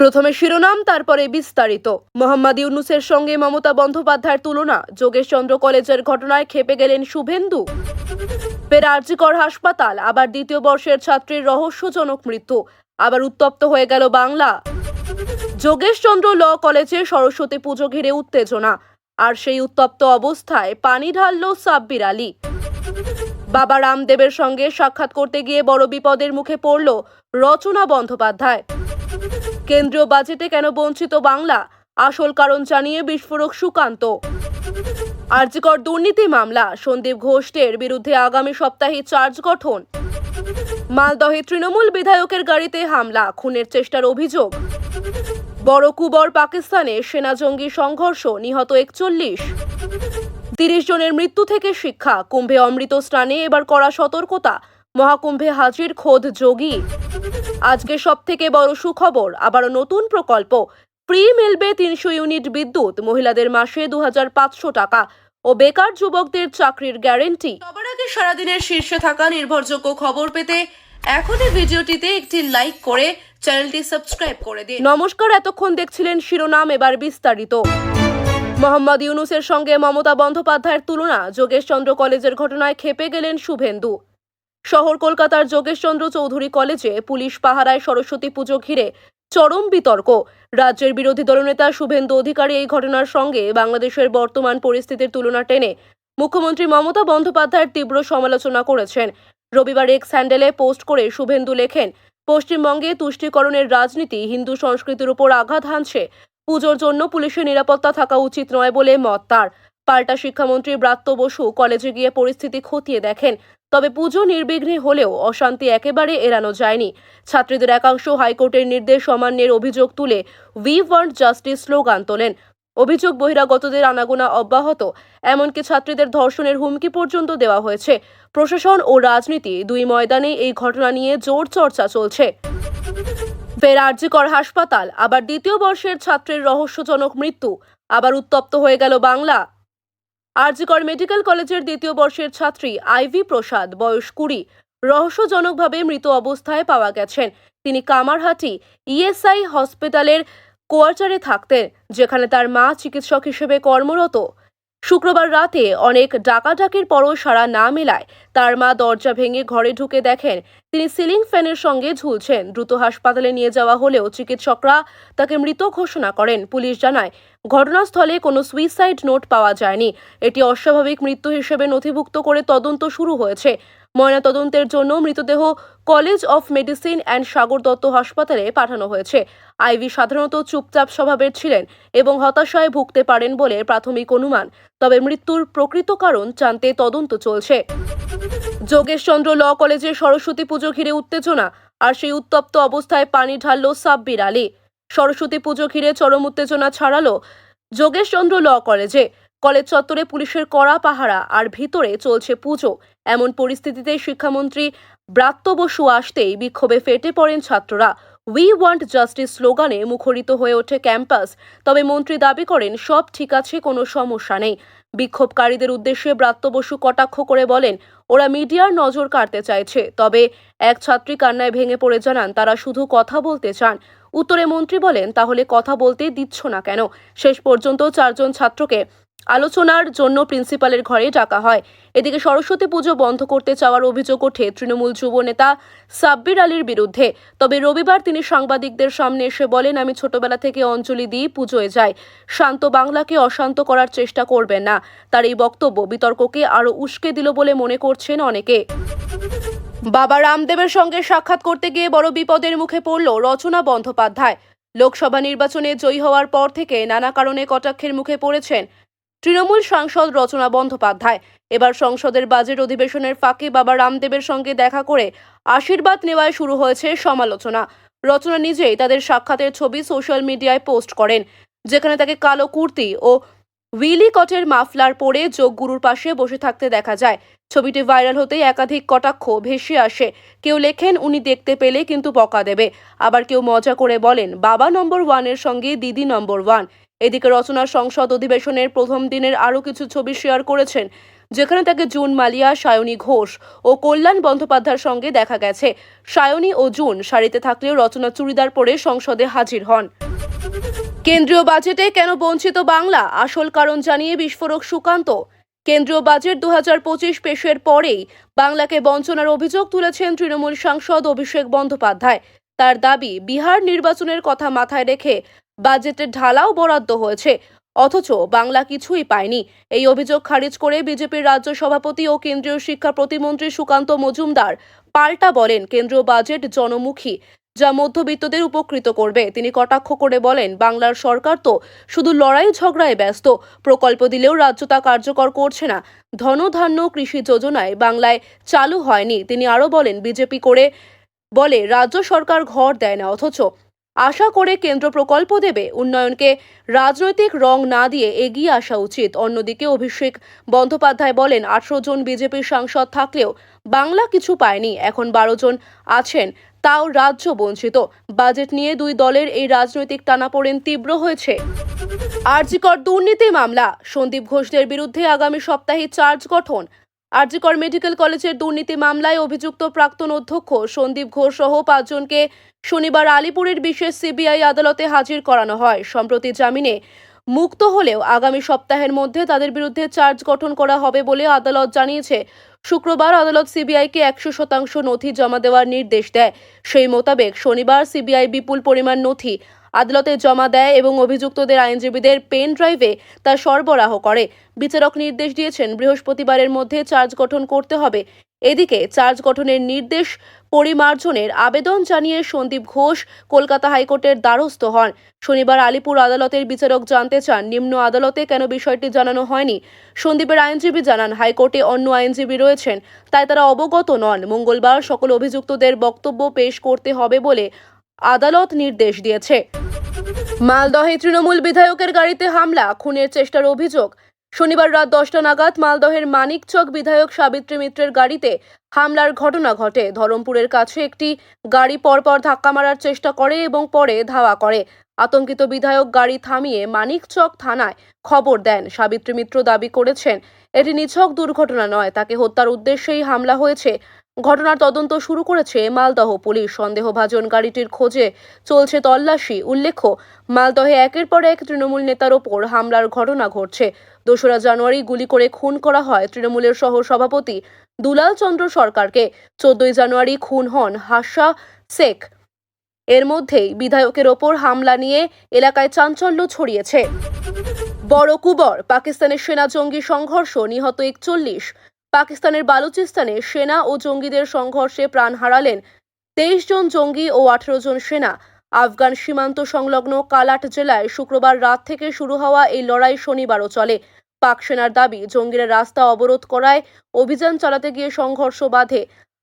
প্রথমে শিরোনাম, তারপরে বিস্তারিত। মোহাম্মদ ইউনুসের সঙ্গে মমতা বন্দ্যোপাধ্যায়ের তুলনা, যোগেশচন্দ্র কলেজের ঘটনায় খেপে গেলেন শুভেন্দু। ফের আরজিকর হাসপাতাল, আবার দ্বিতীয় বর্ষের ছাত্রীর রহস্যজনক মৃত্যু, আবার উত্তপ্ত হয়ে গেল বাংলা। যোগেশচন্দ্র ল কলেজে সরস্বতী পুজো ঘিরে উত্তেজনা, আর সেই উত্তপ্ত অবস্থায় পানি ঢালল সাব্বির আলী। বাবা রামদেবের সঙ্গে সাক্ষাৎ করতে গিয়ে বড় বিপদের মুখে পড়ল রচনা বন্দ্যোপাধ্যায়। কেন্দ্রীয় বাজেটে কেন বঞ্চিত বাংলা? আসল কারণ জানিয়ে বিস্ফোরক সুকান্ত। আর্যিকর দুর্নীতি মামলা, সন্দীপ ঘোষের বিরুদ্ধে আগামী সপ্তাহে চার্জ গঠন। মালদহে তৃণমূল বিধায়কের গাড়িতে হামলা, খুনের চেষ্টার অভিযোগ। বড় কুবর পাকিস্তানে সেনা জঙ্গি সংঘর্ষ, নিহত একচল্লিশ। তিরিশ জনের মৃত্যু থেকে শিক্ষা, কুম্ভে অমৃত স্নানে এবার করা সতর্কতা। মহাকুম্ভে হাজির খোদ যোগী। আজকে সব থেকে বড় সুখবর আবারও নতুন প্রকল্প। ফ্রি মিলবে তিনশো ইউনিট বিদ্যুৎ মহিলাদের মাসে দু হাজার পাঁচশো টাকা ও বেকার যুবকদের চাকরির গ্যারেন্টি। সবার আগে সারাদিনের শীর্ষে থাকা নির্ভরযোগ্য খবর পেতে এখনই ভিডিওটিতে একটি লাইক করে চ্যানেলটি সাবস্ক্রাইব করে দিন। নমস্কার এতক্ষণ দেখছিলেন শিরোনাম এবার বিস্তারিত। মোহাম্মদ ইউনুসের সঙ্গে মমতা বন্দ্যোপাধ্যায়ের তুলনা যোগেশচন্দ্র কলেজের ঘটনায় খেপে গেলেন শুভেন্দু। শহর কলকাতার যোগেশচন্দ্র চৌধুরী কলেজে পুলিশ পাহারায় সরস্বতী পুজো ঘিরে চরম বিতর্ক। রাজ্যের বিরোধী দলনেতা শুভেন্দু অধিকারী এই ঘটনার সঙ্গে বাংলাদেশের বর্তমান পরিস্থিতির তুলনা টেনে মুখ্যমন্ত্রী মমতা বন্দ্যোপাধ্যায়ের তীব্র সমালোচনা করেছেন। রবিবার এক স্যান্ডেলে পোস্ট করে শুভেন্দু লেখেন, পশ্চিমবঙ্গে তুষ্টিকরণের রাজনীতি হিন্দু সংস্কৃতির উপর আঘাত হানছে। পুজোর জন্য পুলিশের নিরাপত্তা থাকা উচিত নয় বলে মত তার। পাল্টা শিক্ষামন্ত্রী ব্রাত্য বসু কলেজে গিয়ে পরিস্থিতি খতিয়ে দেখেন। তবে পুজো নির্বিঘ্নে হলেও অশান্তি একেবারে এড়ানো যায়নি। ছাত্রীদের একাংশ হাইকোর্টের নির্দেশ অমান্যের অভিযোগ তুলে উই ওয়ান্ট জাস্টিস স্লোগান তোলেন। অভিযোগ বহিরাগতদের আনাগোনা অব্যাহত, এমনকি ছাত্রীদের ধর্ষণের হুমকি পর্যন্ত দেওয়া হয়েছে। প্রশাসন ও রাজনীতি দুই ময়দানে এই ঘটনা নিয়ে জোর চর্চা চলছে। ফের আরজিকর হাসপাতাল, আবার দ্বিতীয় বর্ষের ছাত্রের রহস্যজনক মৃত্যু, আবার উত্তপ্ত হয়ে গেল বাংলা। আরজিকর মেডিকেল কলেজের দ্বিতীয় বর্ষের ছাত্রী আইভি প্রসাদ, বয়স কুড়ি, রহস্যজনকভাবে মৃত অবস্থায় পাওয়া গেছেন। তিনি কামারহাটি ইএসআই হসপিটালের কোয়ার্টারে থাকতেন, যেখানে তার মা চিকিৎসক হিসেবে কর্মরত। শুক্রবার রাতে অনেক ডাকাডাকির পরও সাড়া না মেলায় তার মা দরজা ভেঙে ঘরে ঢুকে দেখেন তিনি সিলিং ফ্যানের সঙ্গে ঝুলছেন। দ্রুত হাসপাতালে নিয়ে যাওয়া হলেও চিকিৎসকরা তাকে মৃত ঘোষণা করেন। পুলিশ জানায়, ঘটনাস্থলে কোনো সুইসাইড নোট পাওয়া যায়নি। এটি অস্বাভাবিক মৃত্যু হিসেবে নথিভুক্ত করে তদন্ত শুরু হয়েছে। ময়নাতদন্তের জন্য মৃতদেহ college of medicine and Sagar Dutta হাসপাতালে পাঠানো হয়েছে। আইভি সাধারণত চুপচাপ স্বভাবের ছিলেন এবং হতাশায় ভুগতে পারেন বলে প্রাথমিক অনুমান, তবে মৃত্যুর প্রকৃত কারণ জানতে তদন্ত চলছে। যোগেশচন্দ্র ল কলেজে সরস্বতী পুজো ঘিরে উত্তেজনা আর সেই উত্তপ্ত অবস্থায় পানি ঢালল সাব্বির আলী। সরস্বতী পুজো ঘিরে চরম উত্তেজনা ছড়ালো যোগেশচন্দ্র ল কলেজে। কলেজ চত্বরে পুলিশের কড়া পাহারা আর ভিতরে চলছে পুজো। এমন পরিস্থিতিতে শিক্ষামন্ত্রী ব্রাত্য বসু আসতেই বিক্ষোভে ফেটে পড়েন ছাত্ররা। উই ওয়ান্ট জাস্টিস স্লোগানে মুখরিত হয়ে ওঠে ক্যাম্পাস। তবে মন্ত্রী দাবি করেন, সব ঠিক আছে, কোনো সমস্যা নেই। বিক্ষোভকারীদের উদ্দেশ্যে ব্রাত্য বসু কটাক্ষ করে বলেন, ওরা মিডিয়ার নজর কাড়তে চাইছে। তবে এক ছাত্রী কান্নায় ভেঙে পড়ে জানান, তারা শুধু কথা বলতে চান। উত্তরে মন্ত্রী বলেন, তাহলে কথা বলতে দিচ্ছ না কেন? শেষ পর্যন্ত চারজন ছাত্রকে আলোচনার জন্য প্রিন্সিপালের ঘরে ডাকা হয়। এদিকে সরস্বতী পুজো বন্ধ করতে চাওয়ার অভিযোগ ওঠে তৃণমূল যুব নেতা সাব্বির আলীর বিরুদ্ধে। তবে রবিবার তিনি সাংবাদিকদের সামনে এসে বলেন, আমি ছোটবেলা থেকে অঞ্জলি দিয়ে পুজোয় যাই। শান্ত বাংলাকে অশান্ত করার চেষ্টা করবেন না। তার এই বক্তব্য বিতর্ককে আরও উস্কে দিল বলে মনে করছেন অনেকে। বাবা রামদেবের সঙ্গে সাক্ষাৎ করতে গিয়ে বড় বিপদের মুখে পড়ল রচনা বন্দ্যোপাধ্যায়। লোকসভা নির্বাচনে জয়ী হওয়ার পর থেকে নানা কারণে কটাক্ষের মুখে পড়েছেন তৃণমূল সাংসদ রচনা বন্দ্যোপাধ্যায়। এবার সংসদের বাজেট অধিবেশনের ফাঁকে বাবা রামদেবের সঙ্গে দেখা করে আশীর্বাদ নেওয়ায় শুরু হয়েছে সমালোচনা। রচনা নিজেই তাদের সাক্ষাতের ছবি সোশ্যাল মিডিয়ায় পোস্ট করেন, যেখানে তাকে কালো কুর্তি ও উইলি কটের মাফলার পরে যোগ গুরুর পাশে বসে থাকতে দেখা যায়। ছবিটি ভাইরাল হতেই একাধিক কটাক্ষ ভেসে আসে। কেউ লেখেন, উনি দেখতে পেলে কিন্তু বকা দেবে। আবার কেউ মজা করে বলেন, বাবা নম্বর ওয়ানের সঙ্গে দিদি নম্বর ওয়ান। এদিকে রচনা সংসদ অধিবেশনের প্রথম দিনের আরও কিছু ছবি শেয়ার করেছেন যেখানে তাকে জুন মালিয়া, সায়নী ঘোষ ও কল্যাণ বন্দ্যোপাধ্যায়ের সঙ্গে দেখা গেছে। সায়নী ও জুন শাড়িতে থাকলেও রচনা চুড়িদার পরে সংসদে হাজির হন। কেন্দ্রীয় বাজেটে কেন বঞ্চিত বাংলা? আসল কারণ জানিয়ে বিস্ফোরক সুকান্ত। কেন্দ্রীয় বাজেট দু হাজার পঁচিশ পেশের পরেই বাংলাকে বঞ্চনার অভিযোগ তুলেছেন তৃণমূল সাংসদ অভিষেক বন্দ্যোপাধ্যায়। তার দাবি, বিহার নির্বাচনের কথা মাথায় রেখে বাজেটে ঢালাও বরাদ্দ হয়েছে। অথচ বাংলা কিছুই পায়নি। এই অভিযোগ খারিজ করে বিজেপির রাজ্য সভাপতি ও কেন্দ্রীয় শিক্ষা প্রতিমন্ত্রী সুকান্ত মজুমদার পাল্টা বলেন কেন্দ্রীয় বাজেট জনমুখী, যা মধ্যবিত্তদের উপকৃত করবে। তিনি কটাক্ষ করে বলেন, বাংলার সরকার তো শুধু লড়াই ঝগড়ায় ব্যস্ত, প্রকল্প দিলেও রাজ্য তা কার্যকর করছে না। ধনধান্য কৃষি যোজনায় বাংলায় চালু হয়নি। তিনি আরও বলেন, বিজেপি করে বলে রাজ্য সরকার ঘর দেয় না, অথচ আশা করে কেন্দ্র প্রকল্প দেবে। উন্নয়নকে রাজনৈতিক রং না দিয়ে এগিয়ে আসা উচিত। অন্যদিকে অভিষেক বন্দ্যোপাধ্যায় বলেন, আঠারো জন বিজেপির সাংসদ থাকলেও বাংলা কিছু পায়নি। এখন বারো জন আছেন, তাও রাজ্য বঞ্চিত। বাজেট নিয়ে দুই দলের এই রাজনৈতিক টানাপোড়েন তীব্র হয়েছে। আরজিকর দুর্নীতি মামলা, সন্দীপ ঘোষদের বিরুদ্ধে আগামী সপ্তাহে চার্জ গঠন আরজিকর মেডিকেল কলেজের দুর্নীতি মামলায় অভিযুক্ত প্রাক্তন অধ্যক্ষ সন্দীপ ঘোষ সহ পাঁচজনকে শনিবার আলিপুরের বিশেষ সিবিআই আদালতে হাজির করানো হয়। সম্প্রতি জামিনে মুক্ত হলেও আগামী সপ্তাহের মধ্যে তাদের বিরুদ্ধে চার্জ গঠন করা হবে বলে আদালত জানিয়েছে। শুক্রবার আদালত সিবিআইকে একশো শতাংশ নথি জমা দেওয়ার নির্দেশ দেয়। সেই মোতাবেক শনিবার সিবিআই বিপুল পরিমাণ নথি আদালতে জমা দেয় এবং অভিযুক্তদের আইনজীবীদের পেন ড্রাইভে তা সরবরাহ করে। বিচারক নির্দেশ দিয়েছেন, বৃহস্পতিবারের মধ্যে চার্জ গঠন করতে হবে। এদিকে চার্জ গঠনের নির্দেশ পরিমার্জনের আবেদন জানিয়ে সন্দীপ ঘোষ কলকাতা হাইকোর্টের দ্বারস্থ হন। শনিবার আলিপুর আদালতের বিচারক জানতে চান, নিম্ন আদালতে কেন বিষয়টি জানানো হয়নি? সন্দীপের আইনজীবী জানান, হাইকোর্টে অন্য আইনজীবী রয়েছেন, তাই তারা অবগত নন। মঙ্গলবার সকল অভিযুক্তদের বক্তব্য পেশ করতে হবে বলে আদালত নির্দেশ দিয়েছে। মালদহে তৃণমূল বিধায়কের গাড়িতে হামলা, খুনের চেষ্টার অভিযোগ। শনিবার রাত দশটা নাগাদ মালদহের মানিকচক বিধায়ক সাবিত্রী মিত্রের গাড়িতে হামলার ঘটনা ঘটে। ধরমপুরের কাছে একটি গাড়ি পরপর ধাক্কা মারার চেষ্টা করে এবং পরে ধাওয়া করে। আতঙ্কিত বিধায়ক গাড়ি থামিয়ে মানিকচক থানায় খবর দেন। সাবিত্রী মিত্র দাবি করেছেন, এটি নিছক দুর্ঘটনা নয়। তাকে হত্যার উদ্দেশ্যেই হামলা হয়েছে ঘটনার তদন্ত শুরু করেছে মালদহ পুলিশ। সন্দেহভাজন গাড়িটির খোঁজে চলছে তল্লাশি। উল্লেখ্য, মালদহে একের পর এক তৃণমূল নেতার ওপর হামলার ঘটনা ঘটছে। দোসরা জানুয়ারি গুলি করে খুন করা হয় তৃণমূলের সহ সভাপতি দুলাল চন্দ্র সরকারকে। চোদ্দই জানুয়ারি খুন হন হাসা শেখ। এর মধ্যেই বিধায়কের ওপর হামলা নিয়ে এলাকায় চাঞ্চল্য ছড়িয়েছে। বড় কুবর, পাকিস্তানের সেনা জঙ্গি সংঘর্ষ নিহত একচল্লিশ। পাকিস্তানের বালুচিস্তানে সেনা ও জঙ্গিদের সংঘর্ষে প্রাণ হারালেন তেইশ জন জঙ্গি ও আঠেরো জন সেনা। আফগান সীমান্ত সংলগ্ন কালাট জেলায় শুক্রবার রাত থেকে শুরু হওয়া এই লড়াই শনিবারও চলে। পাক সেনার দাবি, জঙ্গিরা রাস্তা অবরোধ করায় অভিযান চালাতে গিয়ে সংঘর্ষ বাধে।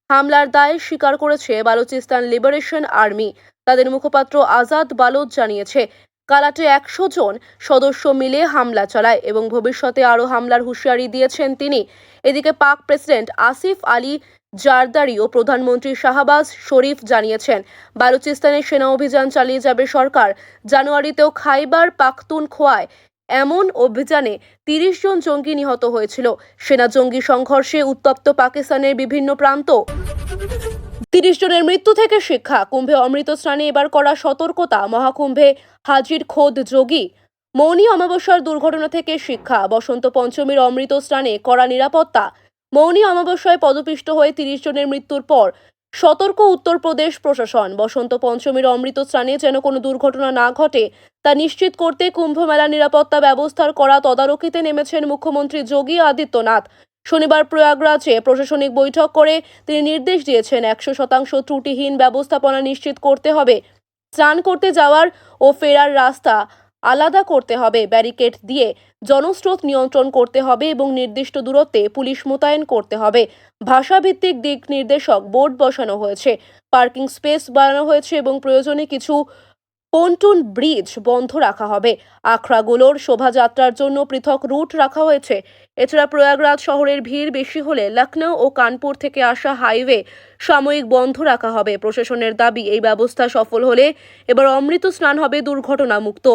হামলার দায় স্বীকার করেছে বালুচিস্তান লিবারেশন আর্মি। তাদের মুখপাত্র আজাদ বালোদ জানিয়েছে কালাটে একশো জন সদস্য মিলে হামলা চালায় এবং ভবিষ্যতে আরও হামলার হুঁশিয়ারি দিয়েছেন তিনি। এদিকে পাক প্রেসিডেন্ট আসিফ আলী জারদারি ও প্রধানমন্ত্রী শাহবাজ শরীফ জানিয়েছেন। বালুচিস্তানে সেনা অভিযান চালিয়ে যাবে সরকার। জানুয়ারিতেও খাইবার পাখতুন খোয়ায় এমন অভিযানে তিরিশ জন জঙ্গি নিহত হয়েছিল। সেনা জঙ্গি সংঘর্ষে উত্তপ্ত পাকিস্তানের বিভিন্ন প্রান্ত। তিরিশ জনের মৃত্যু থেকে শিক্ষা। কুম্ভে অমৃত স্নানে এবার করা সতর্কতা। মহাকুম্ভে হাজির খোদ যোগী। মৌনি অমাবস্যার দুর্ঘটনা থেকে শিক্ষা। বসন্ত পঞ্চমীর অমৃত স্নানে কড়া নিরাপত্তা। মৌনি অমাবস্যায় পদপিষ্ট হয়ে তিরিশ জনের মৃত্যুর পর সতর্ক উত্তরপ্রদেশ প্রশাসন। বসন্ত পঞ্চমীর অমৃত স্নানে যেন কোনো দুর্ঘটনা না ঘটে, তা নিশ্চিত করতে কুম্ভ মেলা নিরাপত্তা ব্যবস্থার করা তদারকিতে নেমেছেন মুখ্যমন্ত্রী যোগী আদিত্যনাথ। শনিবার প্রয়াগরাজে প্রশাসনিক বৈঠক করে তিনি নির্দেশ দিয়েছেন একশো শতাংশ ত্রুটিহীন ব্যবস্থাপনা নিশ্চিত করতে হবে, স্নান করতে যাওয়ার ও ফেরার রাস্তা আলাদা করতে হবে, ব্যারিকেড দিয়ে জনস্রোত নিয়ন্ত্রণ করতে হবে এবং নির্দিষ্ট দূরত্বে পুলিশ মোতায়েন করতে হবে। ভাষাভিত্তিক দিক নির্দেশক বোর্ড বসানো হয়েছে, পার্কিং স্পেস বানানো হয়েছে এবং প্রয়োজনে কিছু পন্টুন ব্রিজ বন্ধ রাখা হবে। আখড়াগুলোর শোভাযাত্রার জন্য পৃথক রুট রাখা হয়েছে। এছাড়া প্রয়াগরাজ শহরের ভিড় বেশি হলে লখনৌ ও কানপুর থেকে আসা হাইওয়ে সাময়িক বন্ধ রাখা হবে। প্রশাসনের দাবি, এই ব্যবস্থা সফল হলে এবার অমৃত স্নান হবে দুর্ঘটনা মুক্ত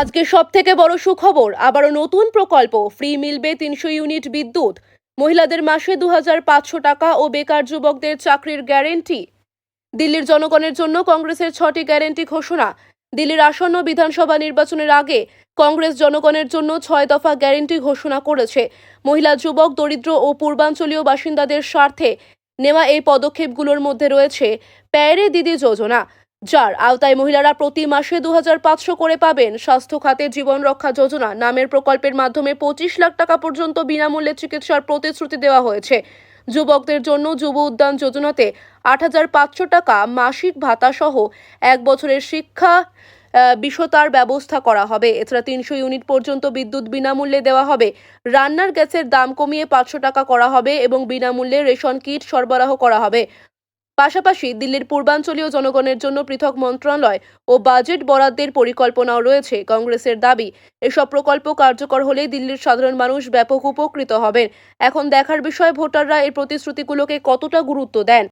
আজকে সব থেকে বড় সুখবর, আবারও নতুন প্রকল্প, ফ্রি মিলবে তিনশো ইউনিট বিদ্যুৎ। মহিলাদের মাসে দু টাকা ও বেকার যুবকদের চাকরির গ্যারেন্টি। দিল্লির জনগণের জন্য কংগ্রেসের ছটি গ্যারেন্টি ঘোষণা। দিল্লির আসন্ন বিধানসভা নির্বাচনের আগে কংগ্রেস জনগণের জন্য ছয় দফা গ্যারেন্টি ঘোষণা করেছে। মহিলা, যুবক, দরিদ্র ও পূর্বাঞ্চলীয় বাসিন্দাদের স্বার্থে নেওয়া এই পদক্ষেপগুলোর মধ্যে রয়েছে প্যারে দিদি যোজনা, যার আওতায় মহিলারা প্রতি মাসে দু করে পাবেন। স্বাস্থ্য খাতে জীবন রক্ষা যোজনা নামের প্রকল্পের মাধ্যমে পঁচিশ লাখ টাকা পর্যন্ত বিনামূল্যে চিকিৎসার প্রতিশ্রুতি দেওয়া হয়েছে। যুবকদের জন্য যুব উদ্যান যোজনাতে আট হাজার পাঁচশো টাকা মাসিক ভাতা সহ এক বছরের শিক্ষা বিষতার ব্যবস্থা করা হবে। এছাড়া তিনশো ইউনিট পর্যন্ত বিদ্যুৎ বিনামূল্যে দেওয়া হবে। রান্নার গ্যাসের দাম কমিয়ে পাঁচশো টাকা করা হবে এবং বিনামূল্যে রেশন কিট সরবরাহ করা হবে। পাশাপাশি দিল্লির পূর্বাঞ্চলীয় জনগণের জন্য পৃথক মন্ত্রণালয় ও বাজেট বরাদ্দের পরিকল্পনাও রয়েছে কংগ্রেসের দাবি। এসব প্রকল্প কার্যকর হলে দিল্লির সাধারণ মানুষ ব্যাপক উপকৃত হবেন। এখন দেখার বিষয়, ভোটাররা এর প্রতিশ্রুতিগুলোকে কতটা গুরুত্ব দেন?